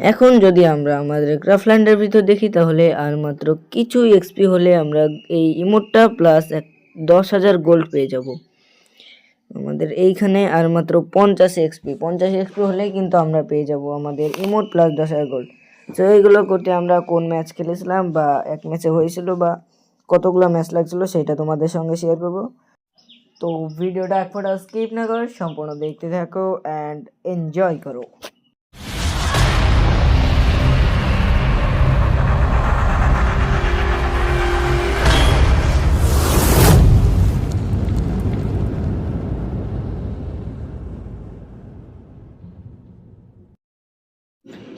এখন যদি আমরা আমাদের ক্রাফল্যান্ডের ভিতর দেখি, তাহলে আর মাত্র কিছু এক্সপি হলে আমরা এই ইমোটটা প্লাস এক দশ হাজার গোল্ড পেয়ে যাব। আমাদের এইখানে আর মাত্র পঞ্চাশ এক্সপি পঞ্চাশ এক্সপি হলেই কিন্তু আমরা পেয়ে যাব আমাদের ইমোট প্লাস দশ হাজার গোল্ড তো এইগুলো করতে আমরা কোন ম্যাচ খেলেছিলাম বা এক ম্যাচে হয়েছিল বা কতগুলো ম্যাচ লাগছিল সেটা তোমাদের সঙ্গে শেয়ার করব। তো ভিডিওটা এক ফোটা স্কিপ না করে, সম্পূর্ণ দেখতে থাকো অ্যান্ড এনজয় করো।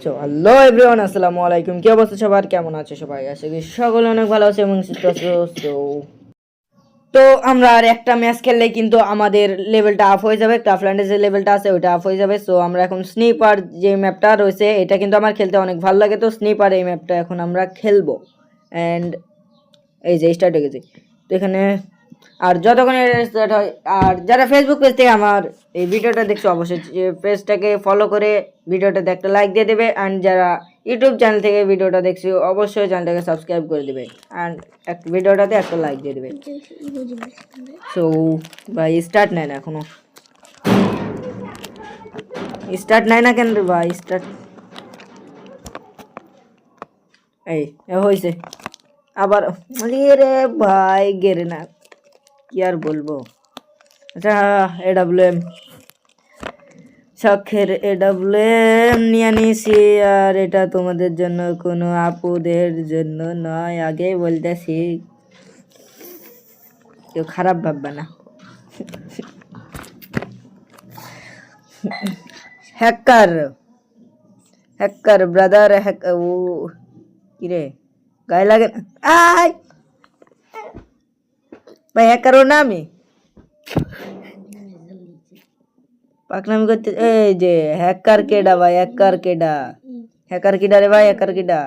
তো হ্যালো এভরিওয়ান আসসালামু আলাইকুম। কি অবস্থা সবার? কেমন আছে সবাই? আশা করি সকলে অনেক ভালো আছে এবং সুস্থ আছে। তো তো আমরা আর একটা ম্যাচ খেললে কিন্তু আমাদের লেভেলটা আপ হয়ে যাবে। ক্রাফল্যান্ডের যে লেভেলটা আছে, ওইটা আপ হয়ে যাবে। সো আমরা এখন স্নিপার যে ম্যাপটা রয়েছে, এটা কিন্তু আমার খেলতে অনেক ভালো লাগে। তো স্নিপার এই ম্যাপটা এখন আমরা খেলব। অ্যান্ড এই যে স্টার্ট হয়ে গেছে। তো এখানে আর যতক্ষণ স্টার্ট হয়, আর যারা ফেসবুক পেজ থেকে আমার এই ভিডিওটা দেখছ, অবশ্যই পেজটাকে ফলো করে ভিডিওটাতে একটা লাইক দিয়ে দেবে। অ্যান্ড যারা ইউটিউব চ্যানেল থেকে ভিডিওটা দেখছ, অবশ্যই চ্যানেলটাকে সাবস্ক্রাইব করে দেবে। অ্যান্ড একটা ভিডিওটাতে একটা লাইক দিয়ে দেবে। সো ভাই স্টার্ট নেয় না এখনও স্টার্ট নেয় না কেন ভাই? স্টার্ট এই হয়েছে আবার রে ভাই, গেরে না। কি আর বলব? আচ্ছা এ ডাব্লিউ এম শখের এ ডাব্লিউ এম নিয়ে নিয়েছি আর এটা তোমাদের জন্য কোনো আপুদের জন্য নয়। আগেই বলতেছি, কেউ খারাপ ভাববে না। হ্যাকার হ্যাকার, ব্রাদার, হ্যাক ও, কিরে? গায়ে লাগে না? আয়! ভাই হ্যাকারও না আমি পাকনামি করতে এই যে হ্যাকার কেডা ভাই হ্যাকার কেডা হ্যাকার কেডা রে ভাই হ্যাকার কেডা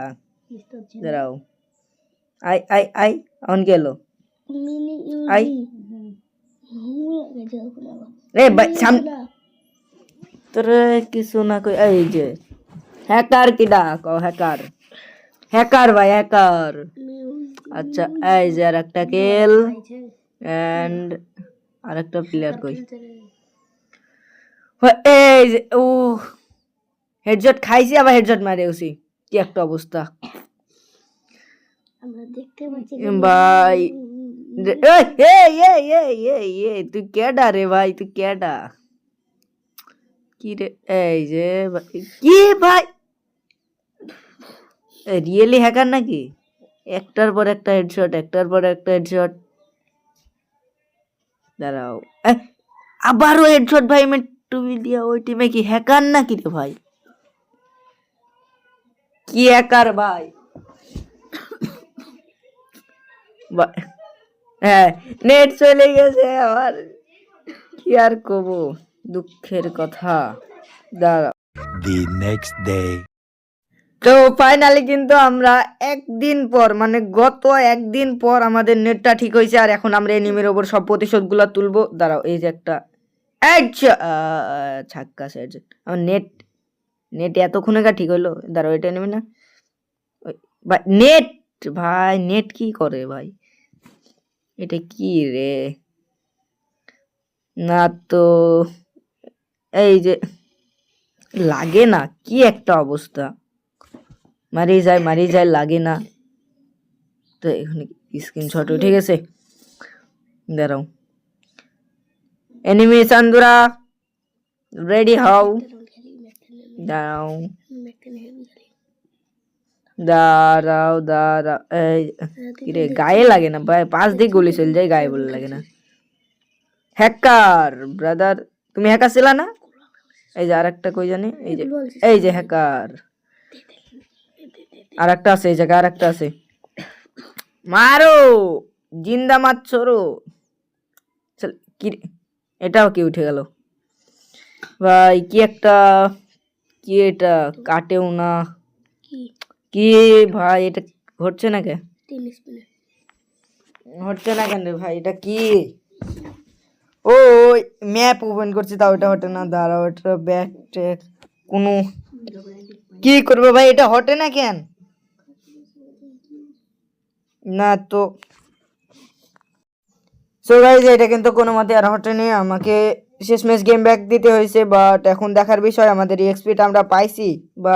দাঁড়াও আই আই আই অন গেলো আই রে ভাই সাম তোর কিছু না কই এই যে হ্যাকার কিডা কও হ্যাকার হ্যাকার ভাই হ্যাকার আচ্ছা এই যে আর একটা কেল এন্ড আর একটা প্লেয়ার কই? এই যে ও হেডশট খাইছি আবার হেডশট মারে উসি কি একটা অবস্থা। ভাই। তুই কেডা রে ভাই তুই কেডা? কি রে এই যে কি ভাই? রিয়েলি হ্যাকার নাকি? একটার পর একটা হেডশট একটার পর একটা হেডশট দাঁড়াও। আবারও হেডশট ভাই, আমি টুবি দিয়া ওই টিমে কি হ্যাকার নাকি রে ভাই? কি হ্যাকার ভাই? হ্যাঁ নেট চলে গেছে আমার। কি আর কব, দুঃখের কথা। দাঁড়া the next day. তো ফাইনালি কিন্তু আমরা একদিন পর মানে গত একদিন পর আমাদের নেটটা ঠিক হয়েছে, আর এখন আমরা এনিমির ওপর সব প্রতিশোধগুলো তুলবো। দাঁড়াও, এই যে একটা ছাক্কা সেট আমার নেট নেট এতক্ষণে কা ঠিক হইল। দাঁড়াও, এটা নেবে না? ভাই নেট ভাই নেট কি করে ভাই? এটা কি রে? না তো, এই যে, লাগে না, কি একটা অবস্থা? মারি যায় মারি যায়, লাগে না। তো এখানে স্ক্রিনশট উঠে গেছে। দাঁড়াও। এনিমি চান্দুরা রেডি হও দাঁড়াও। দাঁড়াও দাঁড়াও। কিরে, গায়ে লাগে না ভাই? পাঁচ দিক গুলি চলে যায়, গায়ে বলে লাগে না। হ্যাকার ব্রাদার তুমি হ্যাকার ছিলা না? এই যে আরেকটা কই জানি? এই যে এই যে হ্যাকার আর একটা আছে এই জায়গায় আর একটা আছে। মারো! জিন্দা মাছ ছোড়ো চল কি এটাও কি উঠে গেল? ভাই কি একটা কি এটা? কাটেও না। কি? ভাই এটা ঘটছে না কে? হচ্ছে না কেন রে ভাই এটা কি? ও ম্যাপ ওপেন করছি তাও এটা হটে না। দাঁড়াও এটা ব্যাক ট্যাক কোনো কি করব ভাই এটা হটে না কেন? না তো। সো গাইজ এটা কিন্তু কোনো মতে আর হটেনি আমাকে শেষমেশ গেম ব্যাক দিতে হয়েছে বাট এখন দেখার বিষয়, আমাদের এক্সপিটা আমরা পাইছি, বা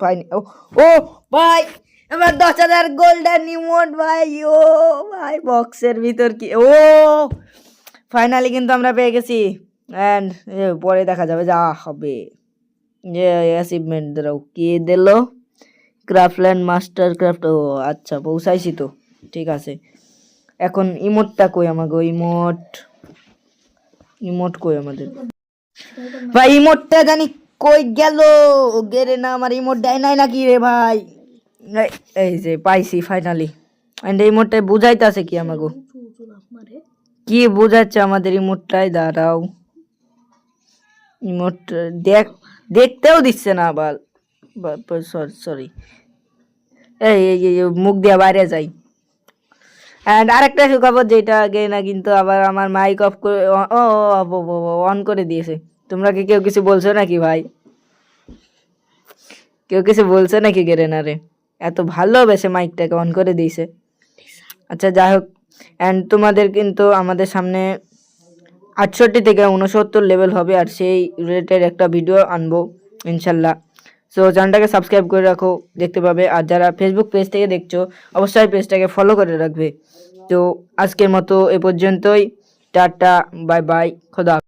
পাইনি। ও ভাই আমার দশ হাজার গোল্ডেন ইমোট ভাই, ও, ভাই বক্সের ভিতর কি, ও ফাইনালি কিন্তু আমরা পেয়ে গেছি। অ্যান্ড পরে দেখা যাবে যা হবে। যে অ্যাচিভমেন্ট দাও। কি দিল? ক্রাফটল্যান্ড মাস্টার ক্রাফট ও আচ্ছা পৌঁছাইছি তো। ঠিক আছে। এখন ইমোটটা কই আমাকে ইমোট ইমোট কই আমাদের? ভাই ইমোটটা জানি কই গেল? গেরে না আমার ইমোট দেয় নাই নাকি রে ভাই? এই- যে পাইছি ফাইনালি এন্ড ইমোটটাই বুঝাইতাছে কি আমাকে কি বুঝাচ্ছে আমাদের ইমোটটাই দাঁড়াও। ইমোট দেখ দেখতেও দিচ্ছে না আবার। Sorry sorry. এই, মুখ দিয়ে বাইরে যাই। অ্যান্ড আরেকটা সুখবর যেটা না কিন্তু আবার আমার মাইক অফ করে, ও অন করে দিয়েছে। তোমরা কি কেউ কিছু বলছো নাকি ভাই? কেউ কিছু বলছে নাকি গেরেনারে এত ভালোবেসে মাইকটাকে অন করে দিয়েছে। আচ্ছা যাই হোক। অ্যান্ড তোমাদের কিন্তু আমাদের সামনে আটষট্টি থেকে উনসত্তর লেভেল হবে, আর সেই রিলেটেড একটা ভিডিও আনব, ইনশাল্লাহ। সো চ্যানেলটাকে সাবস্ক্রাইব করে রাখো, দেখতে পাবে। আর যারা ফেসবুক পেজ থেকে দেখছ, অবশ্যই পেজটাকে ফলো করে রাখবে। তো, আজকের মতো এ পর্যন্তই। টাটা বাই বাই খোদা